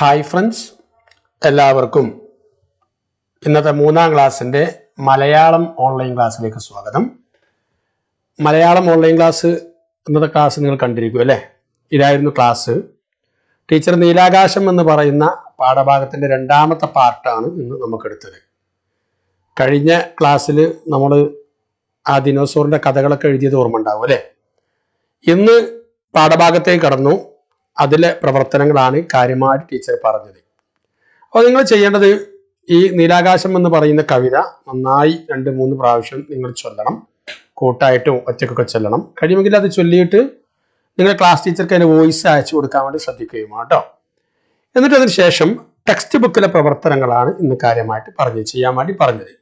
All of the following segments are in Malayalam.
ഹായ് ഫ്രണ്ട്സ് എല്ലാവർക്കും ഇന്നത്തെ മൂന്നാം ക്ലാസ്സിന്റെ മലയാളം ഓൺലൈൻ ക്ലാസ്സിലേക്ക് സ്വാഗതം. മലയാളം ഓൺലൈൻ ക്ലാസ് ഇന്നത്തെ ക്ലാസ് നിങ്ങൾ കണ്ടിരിക്കും അല്ലേ? ഇതായിരുന്നു ക്ലാസ് ടീച്ചർ നീലാകാശം എന്ന് പറയുന്ന പാഠഭാഗത്തിന്റെ രണ്ടാമത്തെ പാർട്ടാണ് ഇന്ന് നമുക്കെടുത്തത്. കഴിഞ്ഞ ക്ലാസ്സിൽ നമ്മൾ ആ ദിനോസോറിന്റെ കഥകളൊക്കെ എഴുതിയത് ഓർമ്മ ഉണ്ടാവും അല്ലേ? ഇന്ന് പാഠഭാഗത്തേക്ക് കടന്നു. അതിലെ പ്രവർത്തനങ്ങളാണ് കാര്യമായിട്ട് ടീച്ചർ പറഞ്ഞത്. അപ്പോൾ നിങ്ങൾ ചെയ്യേണ്ടത് ഈ നീലാകാശം എന്ന് പറയുന്ന കവിത നന്നായി രണ്ട് മൂന്ന് പ്രാവശ്യം നിങ്ങൾ ചൊല്ലണം. കൂട്ടായിട്ടും ഒറ്റക്കൊക്കെ ചൊല്ലണം. കഴിയുമെങ്കിൽ അത് ചൊല്ലിയിട്ട് നിങ്ങൾ ക്ലാസ് ടീച്ചർക്ക് അതിന്റെ വോയിസ് അയച്ചു കൊടുക്കാൻ വേണ്ടി ശ്രദ്ധിക്കുകയും കേട്ടോ എന്നിട്ട് അതിന് ശേഷം ടെക്സ്റ്റ് ബുക്കിലെ പ്രവർത്തനങ്ങളാണ് ഇന്ന് കാര്യമായിട്ട് പറഞ്ഞ് ചെയ്യാൻ വേണ്ടി പറഞ്ഞത്.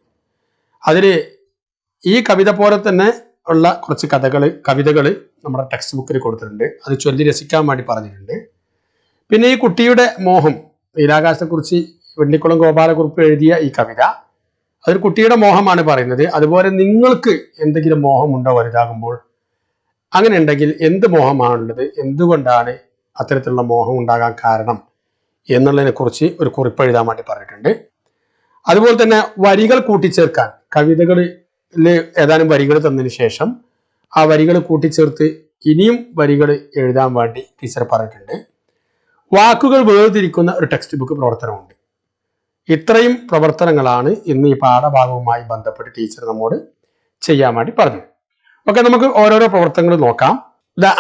അതിൽ ഈ കവിത പോലെ തന്നെ ഉള്ള കുറച്ച് കഥകൾ കവിതകൾ നമ്മുടെ ടെക്സ്റ്റ് ബുക്കിൽ കൊടുത്തിട്ടുണ്ട്. അത് ചൊല്ലി രസിക്കാൻ വേണ്ടി പറഞ്ഞിട്ടുണ്ട്. പിന്നെ ഈ കുട്ടിയുടെ മോഹം നീലാകാശത്തെക്കുറിച്ച് വെണ്ണിക്കുളം ഗോപാലകുറുപ്പ് എഴുതിയ ഈ കവിത അതൊരു കുട്ടിയുടെ മോഹമാണ് പറയുന്നത്. അതുപോലെ നിങ്ങൾക്ക് എന്തെങ്കിലും മോഹമുണ്ടോ വലുതാകുമ്പോൾ? അങ്ങനെ ഉണ്ടെങ്കിൽ എന്ത് മോഹമാണുള്ളത്? എന്തുകൊണ്ടാണ് അത്തരത്തിലുള്ള മോഹം ഉണ്ടാകാൻ കാരണം എന്നുള്ളതിനെ കുറിച്ച് ഒരു കുറിപ്പ് എഴുതാൻ വേണ്ടി പറഞ്ഞിട്ടുണ്ട്. അതുപോലെ തന്നെ വരികൾ കൂട്ടിച്ചേർക്കാൻ കവിതകളിൽ ഏതാനും വരികൾ തന്നതിന് ശേഷം ആ വരികൾ കൂട്ടിച്ചേർത്ത് ഇനിയും വരികൾ എഴുതാൻ വേണ്ടി ടീച്ചർ പറഞ്ഞിട്ടുണ്ട്. വാക്കുകൾ വേർതിരിക്കുന്ന ഒരു ടെക്സ്റ്റ് ബുക്ക് പ്രവർത്തനമുണ്ട്. ഇത്രയും പ്രവർത്തനങ്ങളാണ് ഇന്ന് ഈ പാഠഭാഗവുമായി ബന്ധപ്പെട്ട് ടീച്ചർ നമ്മോട് ചെയ്യാൻ വേണ്ടി പറഞ്ഞു. ഓക്കെ നമുക്ക് ഓരോരോ പ്രവർത്തനങ്ങൾ നോക്കാം.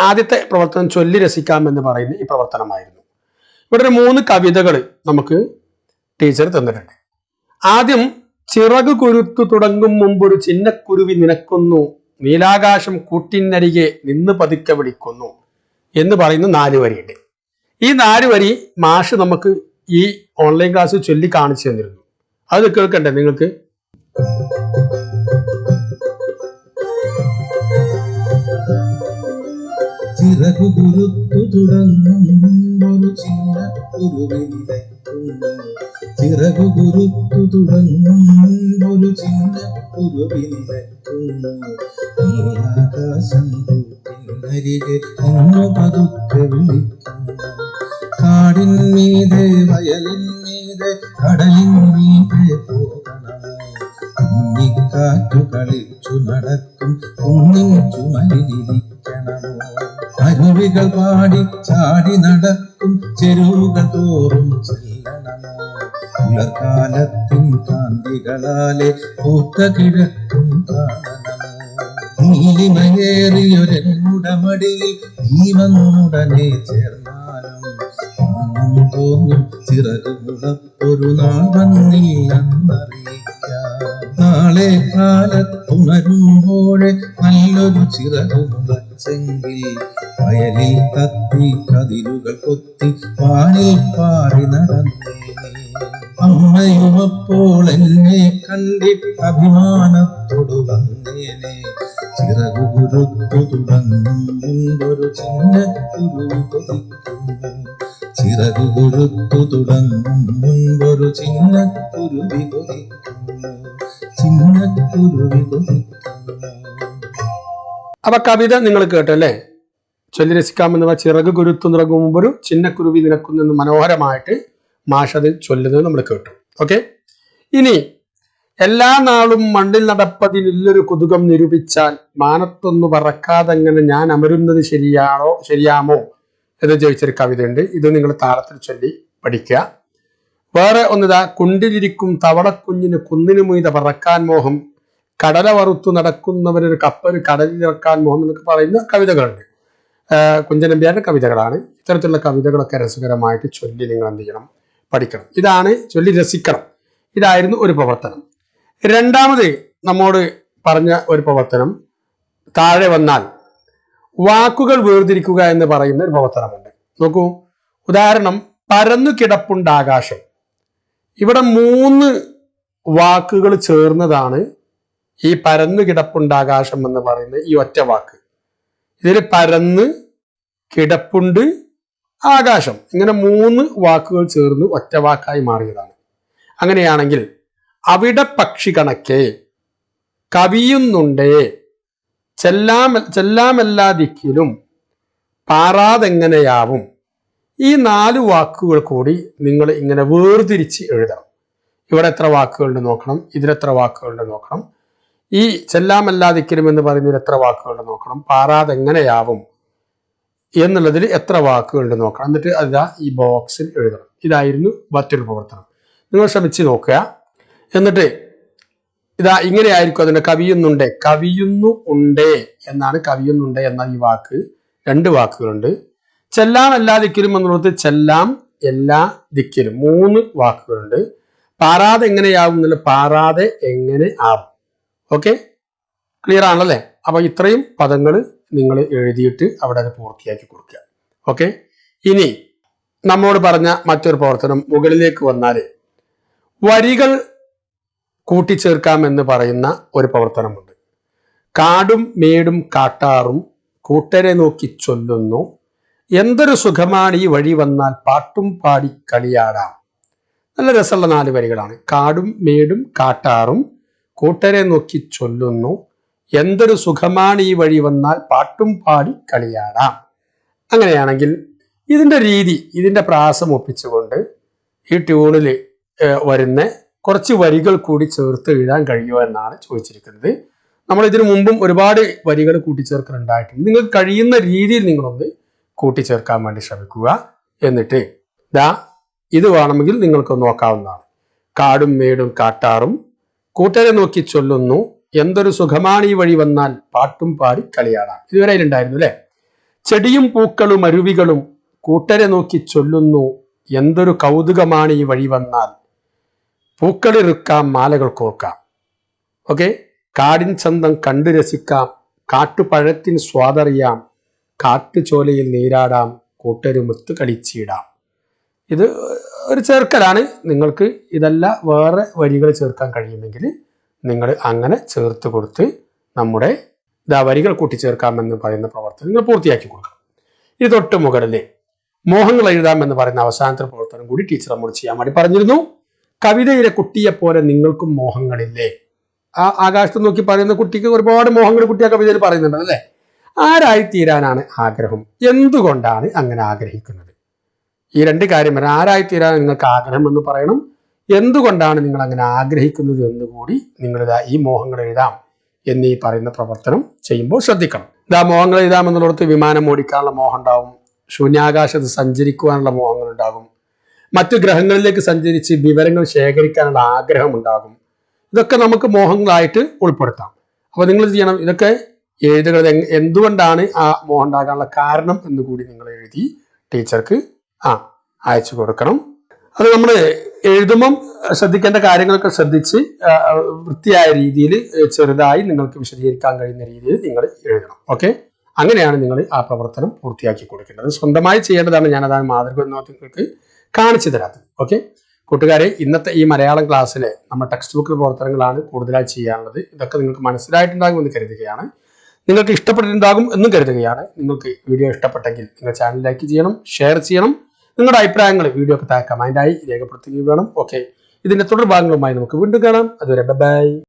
ആദ്യത്തെ പ്രവർത്തനം ചൊല്ലി രസിക്കാം എന്ന് പറയുന്ന ഈ പ്രവർത്തനമായിരുന്നു. ഇവിടെ ഒരു മൂന്ന് കവിതകൾ നമുക്ക് ടീച്ചർ തന്നിട്ടുണ്ട്. ആദ്യം ചിറകു കുരുത്തു തുടങ്ങും മുമ്പ് ഒരു ചിന്നക്കുരുവി നിനക്കുന്നു നീലാകാശം കൂട്ടിനരികെ നിന്ന് പതുക്കെ വിളിക്കുന്നു എന്ന് പറയുന്ന നാല് വരിയുണ്ട്. ഈ നാല് വരി മാഷ് നമുക്ക് ഈ ഓൺലൈൻ ക്ലാസ് ചൊല്ലി കാണിച്ചു തന്നിരുന്നു. അത് കേൾക്കണ്ടേ നിങ്ങൾക്ക്? ചിറകു കുരുത്തു ഒരു ചിന്ന കുരുവിനിലയ്ക്കുന്നു ചിറകു കുരുത്തു തുടങ്ങുമ്പൊരു ചിന്ന കുരുവിനിലയ്ക്കുന്നു നീലാകാശം കൂട്ടിനരികെ ഒന്നു പതുക്കെ വിളിക്കുന്നു. കാടിൻ മീതെ വയലിൻ മീതെ കടലിൻ മീതെ പോകണം. കുഞ്ഞിക്കാറ്റു കളിച്ചു നടക്കും കുന്നിൻ ചുമലിരിക്കണമോ അരുവികൾ പാടി ചാടി നടക്കും ചെരുവുകൾ തോറും ചെല്ലണമോ പുലർക്കാലത്തിൻ കാന്തികളാലെ പൂത്ത കിഴക്കും കാണണമോ നീ വന്നുടനെ ചേർന്നാലും തോന്നും ചിറകുമുളപ്പൊരു നാൾ വന്നില്ലെന്നറിയിക്കാം നാളെ കാലത്തുണരുമ്പോഴെ നല്ലൊരു ചിറകുമുളച്ചെങ്കിൽ വയലിൽ തത്തി കതിരുകൾ കൊത്തി വാനിൽ പാറി നടന്നേ അമ്മയുമപ്പോൾ എന്നെ കണ്ടിട്ട് അഭിമാനത്തോടു വന്നേനെ. ചിറകു കുരുത്തു തുടങ്ങും മുൻപൊരു ചിന്ന കുരു കൊതിക്കുന്നു. ചിറകു കൊടുത്തു തുടങ്ങും മുൻപൊരു ചിന്ന കുരുവി കൊതിക്കുന്നു. ചിന്ന കുരുവി കൊതിക്കുന്നു. അപ്പൊ കവിത നിങ്ങൾ കേട്ടല്ലേ? ചൊല്ലി രസിക്കാമെന്ന് ചിറക് കുരുത്തു നിറകും മുമ്പൊരു ഒരു ചിന്നക്കുരുവി നിനക്കുന്നെന്ന് മനോഹരമായിട്ട് മാഷത് ചൊല്ലുന്നത് നമ്മൾ കേട്ടു. ഓക്കെ? ഇനി എല്ലാ നാളും മണ്ണിൽ നടപ്പതിനില്ലൊരു കുതുകം നിരൂപിച്ചാൽ മാനത്തൊന്നു പറക്കാതെങ്ങനെ ഞാൻ അമരുന്നത് ശരിയാണോ ശരിയാമോ? എന്ന് ചോദിച്ചൊരു കവിതയുണ്ട്. ഇത് നിങ്ങൾ താളത്തിൽ ചൊല്ലി പഠിക്കുക. വേറെ ഒന്നിതാ കുണ്ടിലിരിക്കും തവളക്കുഞ്ഞിന് കുന്നിനു മീത പറക്കാൻ മോഹം. കടല വറുത്തു നടക്കുന്നവരൊരു കപ്പൽ കടലിലിറക്കാൻ മോഹം എന്നൊക്കെ പറയുന്ന കവിതകളുണ്ട്. കുഞ്ചനമ്പ്യാരുടെ കവിതകളാണ്. ഇത്തരത്തിലുള്ള കവിതകളൊക്കെ രസകരമായിട്ട് ചൊല്ലി നിങ്ങൾ എന്ത് ചെയ്യണം? പഠിക്കണം. ഇതാണ് ചൊല്ലി രസിക്കണം. ഇതായിരുന്നു ഒരു പ്രവർത്തനം. രണ്ടാമത് നമ്മോട് പറഞ്ഞ ഒരു പ്രവർത്തനം. താഴെ വന്നാൽ വാക്കുകൾ വേർതിരിക്കുക എന്ന് പറയുന്ന ഒരു പ്രവർത്തനമുണ്ട്. നോക്കൂ ഉദാഹരണം പരന്നു കിടപ്പുണ്ട് ആകാശം ഇവിടെ മൂന്ന് വാക്കുകൾ ചേർന്നതാണ് ഈ പരന്നു കിടപ്പുണ്ട് ആകാശം എന്ന് പറയുന്ന ഈ ഒറ്റ വാക്ക്. ഇതിൽ പരന്ന് കിടപ്പുണ്ട് ആകാശം. ഇങ്ങനെ മൂന്ന് വാക്കുകൾ ചേർന്ന് ഒറ്റ വാക്കായി മാറിയതാണ്. അങ്ങനെയാണെങ്കിൽ അവിടെ പക്ഷി കണക്കെ കവിയുന്നുണ്ടേ ചെല്ലാം ചെല്ലാമല്ലാതിക്കിലും പാറാതെങ്ങനെയാവും? ഈ നാല് വാക്കുകൾ കൂടി നിങ്ങൾ ഇങ്ങനെ വേർതിരിച്ച് എഴുതണം. ഇവിടെ എത്ര വാക്കുകളുണ്ട് നോക്കണം. ഇതിലെത്ര വാക്കുകളുണ്ട് നോക്കണം. ഈ ചെല്ലാമല്ലാതിക്കലും എന്ന് പറയുന്നതിൽ എത്ര വാക്കുകളുണ്ട് നോക്കണം. പാറാതെങ്ങനെയാവും എന്നുള്ളതിൽ എത്ര വാക്കുകളുണ്ട് നോക്കണം. എന്നിട്ട് അതാ ഈ ബോക്സിൽ എഴുതണം. ഇതായിരുന്നു മറ്റൊരു പ്രവർത്തനം. നിങ്ങൾ ശ്രമിച്ച് നോക്കുക. എന്നിട്ട് ഇതാ ഇങ്ങനെയായിരിക്കും അതിന്റെ കവിയുന്നുണ്ട്. കവിയുന്നു ഉണ്ടേ എന്നാണ് കവിയുന്നുണ്ട് എന്ന ഈ വാക്ക്. രണ്ട് വാക്കുകളുണ്ട്. ചെല്ലാം എല്ലാ ദിക്കിലും എന്നുള്ളത് ചെല്ലാം എല്ലാ ദിക്കിലും മൂന്ന് വാക്കുകളുണ്ട്. പാറാതെ എങ്ങനെയാവും എന്നുള്ള പാറാതെ എങ്ങനെ ആവും. ഓക്കെ? ക്ലിയർ ആണല്ലേ? അപ്പൊ ഇത്രയും പദങ്ങൾ നിങ്ങൾ എഴുതിയിട്ട് അവിടെ അത് പൂർത്തിയാക്കി കൊടുക്കുക. ഓക്കെ? ഇനി നമ്മോട് പറഞ്ഞ മറ്റൊരു പ്രവർത്തനം മുകളിലേക്ക് വന്നാൽ വരികൾ കൂട്ടിച്ചേർക്കാമെന്ന് പറയുന്ന ഒരു പ്രവർത്തനമുണ്ട്. കാടും മേടും കാട്ടാറും കൂട്ടരെ നോക്കി ചൊല്ലുന്നു. എന്തൊരു സുഖമാണ് ഈ വഴി വന്നാൽ പാട്ടും പാടി കളിയാടാം. നല്ല രസമുള്ള നാല് വരികളാണ്. കാടും മേടും കാട്ടാറും കൂട്ടരെ നോക്കി ചൊല്ലുന്നു. എന്തൊരു സുഖമാണ് ഈ വഴി വന്നാൽ പാട്ടും പാടി കളിയാടാം. അങ്ങനെയാണെങ്കിൽ ഇതിന്റെ രീതി ഇതിന്റെ പ്രാസം ഒപ്പിച്ചുകൊണ്ട് ഈ ട്യൂണിൽ വരുന്ന കുറച്ച് വരികൾ കൂടി ചേർത്ത് എഴുതാൻ കഴിയുമോ എന്നാണ് ചോദിച്ചിരിക്കുന്നത്. നമ്മൾ ഇതിനു മുമ്പും ഒരുപാട് വരികൾ കൂട്ടിച്ചേർക്കലുണ്ടായിട്ടുണ്ട്. നിങ്ങൾക്ക് കഴിയുന്ന രീതിയിൽ നിങ്ങളൊന്ന് കൂട്ടിച്ചേർക്കാൻ വേണ്ടി ശ്രമിക്കുക. എന്നിട്ട് ദാ ഇത് വേണമെങ്കിൽ നിങ്ങൾക്ക് നോക്കാവുന്നതാണ്. കാടും മേടും കാട്ടാറും കൂട്ടരെ നോക്കി ചൊല്ലുന്നു. എന്തൊരു സുഖമാണ് ഈ വഴി വന്നാൽ പാട്ടും പാടി കളിയാടാം. ഇതുവരെ ഉണ്ടായിരുന്നു അല്ലെ? ചെടിയും പൂക്കളും അരുവികളും കൂട്ടരെ നോക്കി ചൊല്ലുന്നു. എന്തൊരു കൗതുകമാണ് ഈ വഴി വന്നാൽ പൂക്കളിറുക്കാം മാലകൾ കോർക്കാം. ഓക്കെ? കാടിൻ ചന്തം കണ്ടു രസിക്കാം കാട്ടുപഴത്തിൻ സ്വാദറിയാം കാട്ടുചോലയിൽ നീരാടാം കൂട്ടരുമുത്ത് കളിച്ചിടാം. ഇത് ഒരു ചേർക്കലാണ്. നിങ്ങൾക്ക് ഇതല്ല വേറെ വരികൾ ചേർക്കാൻ കഴിയുമെങ്കിൽ നിങ്ങൾ അങ്ങനെ ചേർത്ത് കൊടുത്ത് നമ്മുടെ ഇതാ വരികൾ കൂട്ടിച്ചേർക്കാമെന്ന് പറയുന്ന പ്രവർത്തനം നിങ്ങൾ പൂർത്തിയാക്കി കൊടുക്കണം. ഇത് തൊട്ട് മുകളിലെ മോഹങ്ങൾ എഴുതാമെന്ന് പറയുന്ന അവസാനത്തെ പ്രവർത്തനം കൂടി ടീച്ചർ നമ്മൾ ചെയ്യാൻ വേണ്ടി പറഞ്ഞിരുന്നു. കവിതയിലെ കുട്ടിയെ പോലെ നിങ്ങൾക്കും മോഹങ്ങളില്ലേ? ആ ആകാശത്ത് നോക്കി പറയുന്ന കുട്ടിക്ക് ഒരുപാട് മോഹങ്ങൾ കുട്ടി ആ കവിതയിൽ പറയുന്നുണ്ട് അല്ലേ? ആരായി തീരാനാണ് ആഗ്രഹം? എന്തുകൊണ്ടാണ് അങ്ങനെ ആഗ്രഹിക്കുന്നത്? ഈ രണ്ട് കാര്യം വരാം ആരായി തീരാൻ നിങ്ങൾക്ക് ആഗ്രഹം എന്ന് പറയണം. എന്തുകൊണ്ടാണ് നിങ്ങൾ അങ്ങനെ ആഗ്രഹിക്കുന്നത് എന്ന് കൂടി നിങ്ങൾ ഈ മോഹങ്ങൾ എഴുതാം എന്നീ പറയുന്ന പ്രവർത്തനം ചെയ്യുമ്പോൾ ശ്രദ്ധിക്കണം. ഇതാ മോഹങ്ങൾ എഴുതാം എന്നുള്ളിടത്ത് വിമാനം ഓടിക്കാനുള്ള മോഹം ഉണ്ടാവും. ശൂന്യാകാശത്ത് സഞ്ചരിക്കുവാനുള്ള മോഹങ്ങൾ ഉണ്ടാകും. മറ്റു ഗ്രഹങ്ങളിലേക്ക് സഞ്ചരിച്ച് വിവരങ്ങൾ ശേഖരിക്കാനുള്ള ആഗ്രഹം ഉണ്ടാകും ഇതൊക്കെ നമുക്ക് മോഹങ്ങളായിട്ട് ഉൾപ്പെടുത്താം. അപ്പൊ നിങ്ങൾ ചെയ്യണം? ഇതൊക്കെ എഴുതുക എന്തുകൊണ്ടാണ് ആ മോഹം ഉണ്ടാകാനുള്ള കാരണം എന്ന് കൂടി നിങ്ങൾ എഴുതി ടീച്ചർക്ക് ആ അയച്ചു കൊടുക്കണം. അത് നമ്മൾ എഴുതുമ്പം ശ്രദ്ധിക്കേണ്ട കാര്യങ്ങളൊക്കെ ശ്രദ്ധിച്ച് വൃത്തിയായ രീതിയിൽ ചെറുതായി നിങ്ങൾക്ക് വിശദീകരിക്കാൻ കഴിയുന്ന രീതിയിൽ നിങ്ങൾ എഴുതണം. ഓക്കെ? അങ്ങനെയാണ് നിങ്ങൾ ആ പ്രവർത്തനം പൂർത്തിയാക്കി കൊടുക്കേണ്ടത്. സ്വന്തമായി ചെയ്യേണ്ടതാണ് ഞാനതാണ് മാതൃക എന്ന് നിങ്ങൾക്ക് കാണിച്ചു തരാത്തത് ഓക്കെ കൂട്ടുകാരെ ഇന്നത്തെ ഈ മലയാളം ക്ലാസ്സിലെ നമ്മൾ ടെക്സ്റ്റ് ബുക്ക് പ്രവർത്തനങ്ങളാണ് കൂടുതലായി ചെയ്യാനുള്ളത്. ഇതൊക്കെ നിങ്ങൾക്ക് മനസ്സിലായിട്ടുണ്ടാകും എന്ന് കരുതുകയാണ്. നിങ്ങൾക്ക് ഇഷ്ടപ്പെട്ടിട്ടുണ്ടാകും എന്നും കരുതുകയാണ്. നിങ്ങൾക്ക് വീഡിയോ ഇഷ്ടപ്പെട്ടെങ്കിൽ നിങ്ങൾ ചാനൽ ലൈക്ക് ചെയ്യണം ഷെയർ ചെയ്യണം. നിങ്ങളുടെ അഭിപ്രായങ്ങൾ വീഡിയോ ഒക്കെ താഴെ കമന്റായി രേഖപ്പെടുത്തുകയും വേണം. ഓക്കെ ഇതിന്റെ തുടർ ഭാഗങ്ങളുമായി നമുക്ക് വീണ്ടും കാണാം. അതുവരെ ബൈ